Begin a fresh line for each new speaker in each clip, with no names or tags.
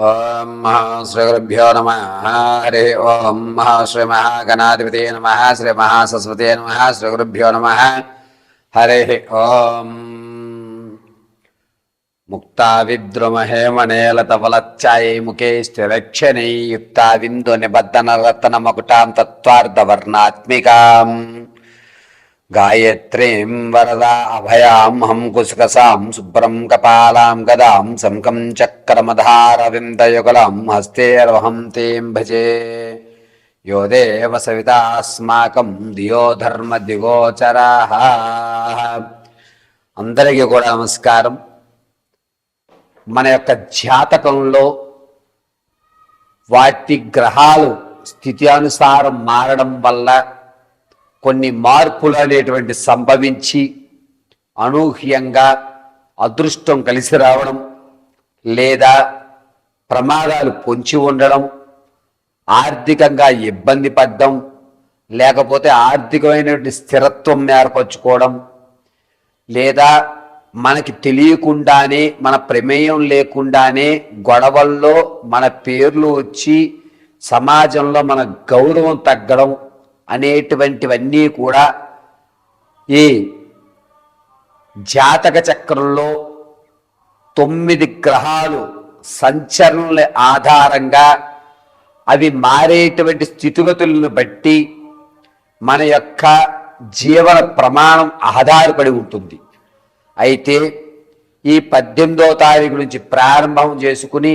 ఓం శ్రీగురుభ్యో నమ. హరి ఓం మహాశ్రీ మహాగణాధిపతి నమ. శ్రీ మహాసరస్వతి నమ. శ్రీ గురుభ్యో నమ. హరి ఓం. ముక్తా విద్రుమహేమనేలతవలచ్చాయై ముఖే స్థిరక్షణై యుక్తావిందు నిబద్ధన రత్న మకుటాం తత్వార్థవర్ణాత్మికాం గాయత్రీం వరదా అభయాం హం కుశకసాం శుభ్రం కపాలాం గదాం శంఖం చక్రమధారవిందయుగలం హస్తేర్వహం తీం భజే. యో దేవ సవితాస్మాకం దియో ధర్మ దిగోచరా. అందరికీ కూడా నమస్కారం. మన యొక్క జాతకంలో వాటి గ్రహాలు స్థితి అనుసారం మారడం వల్ల కొన్ని మార్పులు అనేటువంటి సంభవించి అనూహ్యంగా అదృష్టం కలిసి రావడం లేదా ప్రమాదాలు పొంచి ఉండడం ఆర్థికంగా ఇబ్బంది పడ్డం లేకపోతే ఆర్థికమైనటువంటి స్థిరత్వం ఏర్పరచుకోవడం లేదా మనకి తెలియకుండానే మన ప్రమేయం లేకుండానే గొడవల్లో మన పేర్లు వచ్చి సమాజంలో మన గౌరవం తగ్గడం అనేటువంటివన్నీ కూడా ఈ జాతక చక్రంలో తొమ్మిది గ్రహాలు సంచరణల ఆధారంగా అవి మారేటువంటి స్థితిగతులను బట్టి మన యొక్క జీవన ప్రమాణం ఆధారపడి ఉంటుంది. అయితే ఈ పద్దెనిమిదో తారీఖు నుంచి ప్రారంభం చేసుకుని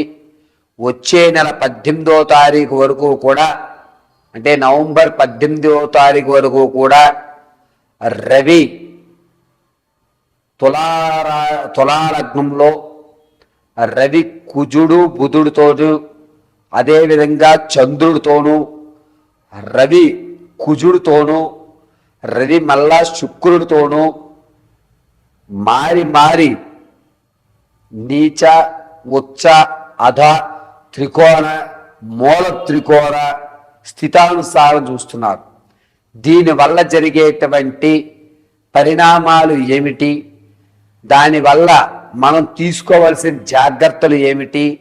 వచ్చే నెల పద్దెనిమిదో తారీఖు వరకు కూడా అంటే నవంబర్ పద్దెనిమిదవ తారీఖు వరకు కూడా రవి తులారా తులాలగ్నంలో రవి కుజుడు బుధుడితోనూ అదేవిధంగా చంద్రుడితోనూ రవి కుజుడితోనూ రవి మళ్ళా శుక్రుడితోనూ మారి మారి నీచ ఉచ్చ అధ త్రికోణ మూల త్రికోణ స్థితానుసారం చూస్తున్నారు. దీనివల్ల జరిగేటువంటి పరిణామాలు ఏమిటి? దానివల్ల మనం తీసుకోవలసిన జాగ్రత్తలు ఏమిటి?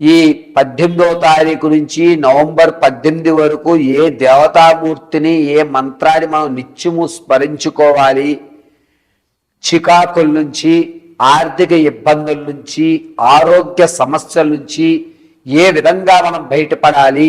ఈ పద్దెనిమిదవ తారీఖు నుంచి నవంబర్ పద్దెనిమిది వరకు ఏ దేవతామూర్తిని ఏ మంత్రాన్ని మనం నిత్యము స్మరించుకోవాలి? చికాకుల నుంచి ఆర్థిక ఇబ్బందుల నుంచి ఆరోగ్య సమస్యల నుంచి ఏ విధంగా మనం బయటపడాలి?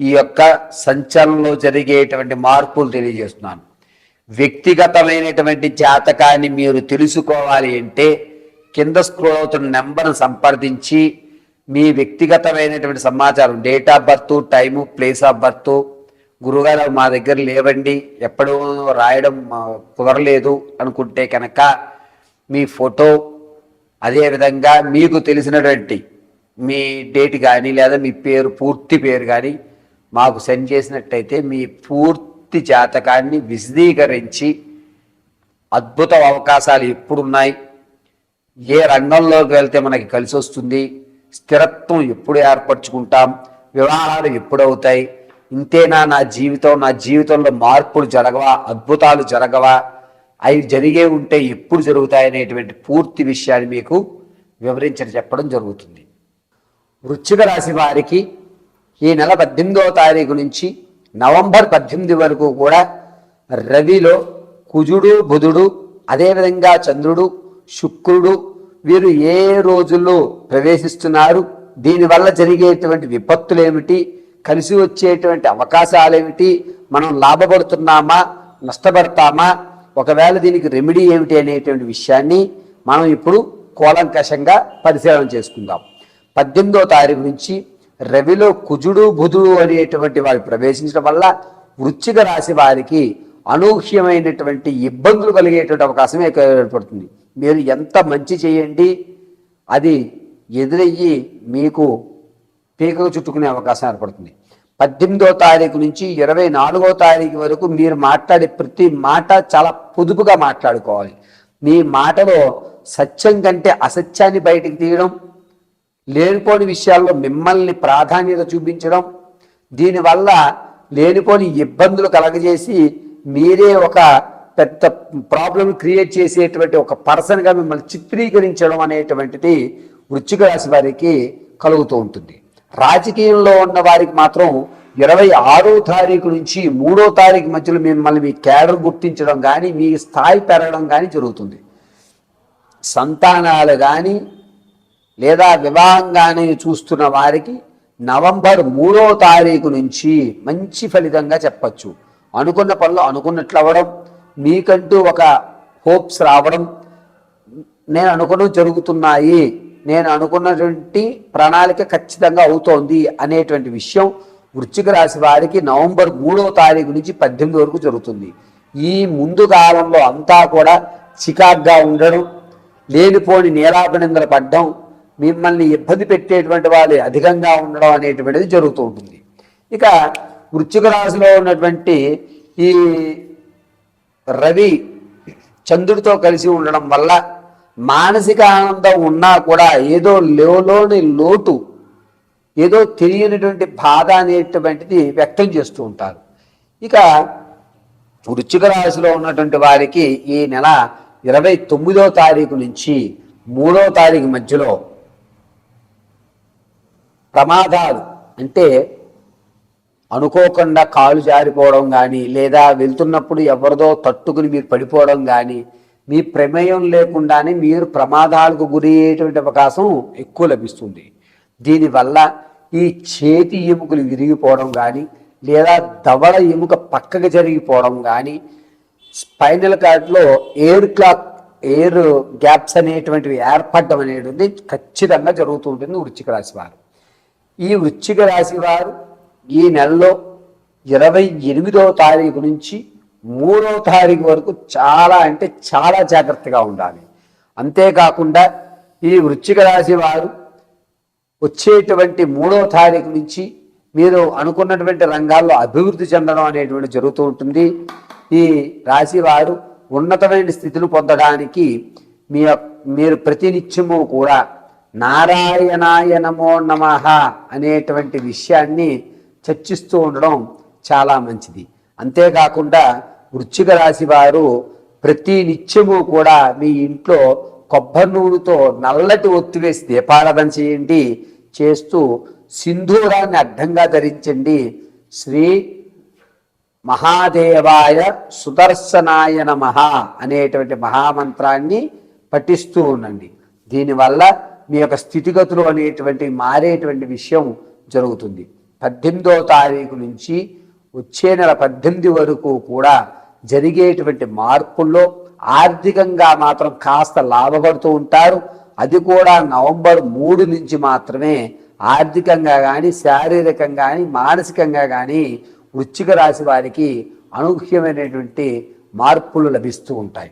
ఈ యొక్క సంచలనంలో జరిగేటువంటి మార్పులు తెలియజేస్తున్నాను. వ్యక్తిగతమైనటువంటి జాతకాన్ని మీరు తెలుసుకోవాలి అంటే కింద స్క్రోల్ అవుతున్న నెంబర్ను సంప్రదించి మీ వ్యక్తిగతమైనటువంటి సమాచారం date of birth time place of birth గురుగారు మా దగ్గర లేవండి ఎప్పుడు రాయడం కుదరలేదు అనుకుంటే కనుక మీ ఫోటో అదేవిధంగా మీకు తెలిసినటువంటి మీ డేట్ కానీ లేదా మీ పేరు పూర్తి పేరు కానీ మాకు సెండ్ చేసినట్టయితే మీ పూర్తి జాతకాన్ని విశదీకరించి అద్భుత అవకాశాలు ఎప్పుడున్నాయి? ఏ రంగంలోకి వెళ్తే మనకి కలిసి వస్తుంది స్థిరత్వం ఎప్పుడు ఏర్పరచుకుంటాం? వివాహాలు ఎప్పుడు అవుతాయి ఇంతేనా నా జీవితం? నా జీవితంలో మార్పులు జరగవా? అద్భుతాలు జరగవా? అవి జరిగే ఉంటే ఎప్పుడు జరుగుతాయి అనేటువంటి పూర్తి విషయాన్ని మీకు వివరించి చెప్పడం జరుగుతుంది. వృశ్చిక రాశి వారికి ఈ నెల పద్దెనిమిదవ తారీఖు నుంచి నవంబర్ పద్దెనిమిది వరకు కూడా రవిలో కుజుడు బుధుడు అదేవిధంగా చంద్రుడు శుక్రుడు వీరు ఏ రోజుల్లో ప్రవేశిస్తున్నారు? దీనివల్ల జరిగేటువంటి విపత్తులు ఏమిటి కలిసి వచ్చేటువంటి అవకాశాలు ఏమిటి మనం లాభపడుతున్నామా? నష్టపడతామా? ఒకవేళ దీనికి రెమెడీ ఏమిటి అనేటువంటి విషయాన్ని మనం ఇప్పుడు కూలంకషంగా పరిశీలన చేసుకుందాం. పద్దెనిమిదో తారీఖు నుంచి రవిలో కుజుడు బుధుడు అనేటువంటి వారు ప్రవేశించడం వల్ల వృచ్చిక రాశి వారికి అనూహ్యమైనటువంటి ఇబ్బందులు కలిగేటువంటి అవకాశం ఏర్పడుతుంది. మీరు ఎంత మంచి చేయండి అది ఎదురయ్యి మీకు పీకకు చుట్టుకునే అవకాశం ఏర్పడుతుంది. పద్దెనిమిదో తారీఖు నుంచి ఇరవై నాలుగో తారీఖు వరకు మీరు మాట్లాడే ప్రతి మాట చాలా పొదుపుగా మాట్లాడుకోవాలి. మీ మాటలో సత్యం కంటే అసత్యాన్ని బయటికి తీయడం లేనిపోని విషయాల్లో మిమ్మల్ని ప్రాధాన్యత చూపించడం దీనివల్ల లేనిపోని ఇబ్బందులు కలగజేసి మీరే ఒక పెద్ద ప్రాబ్లం క్రియేట్ చేసేటువంటి ఒక పర్సన్గా మిమ్మల్ని చిత్రీకరించడం అనేటువంటిది వృచ్చిక రాశి వారికి కలుగుతూ ఉంటుంది. రాజకీయంలో ఉన్న వారికి మాత్రం ఇరవై ఆరో తారీఖు నుంచి మూడో తారీఖు మధ్యలో మిమ్మల్ని మీ క్యాడర్ గుర్తించడం కానీ మీ స్థాయి పెరగడం కానీ జరుగుతుంది. సంతానాలు కానీ లేదా వివాహం కానీ చూస్తున్న వారికి నవంబర్ మూడో తారీఖు నుంచి మంచి ఫలితంగా చెప్పచ్చు. అనుకున్న పనులు అనుకున్నట్లు అవ్వడం మీకంటూ ఒక హోప్స్ రావడం నేను అనుకున్నవి జరుగుతున్నాయి నేను అనుకున్నటువంటి ప్రణాళిక ఖచ్చితంగా అవుతోంది అనేటువంటి విషయం వృశ్చిక రాశి వారికి నవంబర్ మూడో తారీఖు నుంచి పద్దెనిమిది వరకు జరుగుతుంది. ఈ ముందు కాలంలో అంతా కూడా చికాగ్గా ఉండడం లేనిపోని నేరాపనిందలు పడ్డం మిమ్మల్ని ఇబ్బంది పెట్టేటువంటి వాళ్ళు అధికంగా ఉండడం అనేటువంటిది జరుగుతూ ఉంటుంది. ఇక వృశ్చిక రాశిలో ఉన్నటువంటి ఈ రవి చంద్రుడితో కలిసి ఉండడం వల్ల మానసిక ఆనందం ఉన్నా కూడా ఏదో లోలోని లోటు ఏదో తెలియనటువంటి బాధ అనేటువంటిది వ్యక్తం చేస్తూ ఉంటారు. ఇక వృశ్చిక రాశిలో ఉన్నటువంటి వారికి ఈ నెల ఇరవై తొమ్మిదో తారీఖు నుంచి మూడో తారీఖు మధ్యలో ప్రమాదాలు. అంటే అనుకోకుండా కాలు జారిపోవడం కానీ లేదా వెళ్తున్నప్పుడు ఎవరిదో తట్టుకుని మీరు పడిపోవడం కానీ మీ ప్రమేయం లేకుండానే మీరు ప్రమాదాలకు గురి అయ్యేటువంటి అవకాశం ఎక్కువ లభిస్తుంది. దీనివల్ల ఈ చేతి ఎముకలు విరిగిపోవడం కానీ లేదా దవడ ఎముక పక్కకు జరిగిపోవడం కానీ స్పైనల్ కార్డ్లో ఎయిర్ క్లాక్ ఎయిర్ గ్యాప్స్ అనేటువంటివి ఏర్పడడం అనేటువంటి ఖచ్చితంగా జరుగుతూ ఉంటుంది వృశ్చిక రాశి వారు. ఈ వృశ్చిక రాశి వారు ఈ నెలలో ఇరవై ఎనిమిదవ తారీఖు నుంచి మూడవ తారీఖు వరకు చాలా అంటే చాలా జాగ్రత్తగా ఉండాలి. అంతేకాకుండా ఈ వృశ్చిక రాశి వారు వచ్చేటువంటి మూడవ తారీఖు నుంచి మీరు అనుకున్నటువంటి రంగాల్లో అభివృద్ధి చెందడం అనేటువంటి జరుగుతూ ఉంటుంది. ఈ రాశి వారు ఉన్నతమైన స్థితిని పొందడానికి మీ మీరు ప్రతినిత్యము కూడా నారాయణాయ నమో నమ అనేటువంటి విషయాన్ని చర్చిస్తూ ఉండడం చాలా మంచిది. అంతేకాకుండా వృశ్చిక రాశి వారు ప్రతి నిత్యము కూడా మీ ఇంట్లో కొబ్బరి నూనెతో నల్లటి ఒత్తి వేసి దీపారాధన చేయండి చేస్తూ సింధూరాన్ని అడ్డంగా ధరించండి. శ్రీ మహాదేవాయ సుదర్శనాయ నమ అనేటువంటి మహామంత్రాన్ని పఠిస్తూ ఉండండి. దీనివల్ల మీ యొక్క స్థితిగతులు అనేటువంటి మారేటువంటి విషయం జరుగుతుంది. పద్దెనిమిదో తారీఖు నుంచి వచ్చే నెల పద్దెనిమిది వరకు కూడా జరిగేటువంటి మార్పుల్లో ఆర్థికంగా మాత్రం కాస్త లాభపడుతూ ఉంటారు. అది కూడా నవంబర్ మూడు నుంచి మాత్రమే ఆర్థికంగా కానీ శారీరకంగా కానీ మానసికంగా కానీ వృశ్చిక రాశి వారికి అనూహ్యమైనటువంటి మార్పులు లభిస్తూ ఉంటాయి.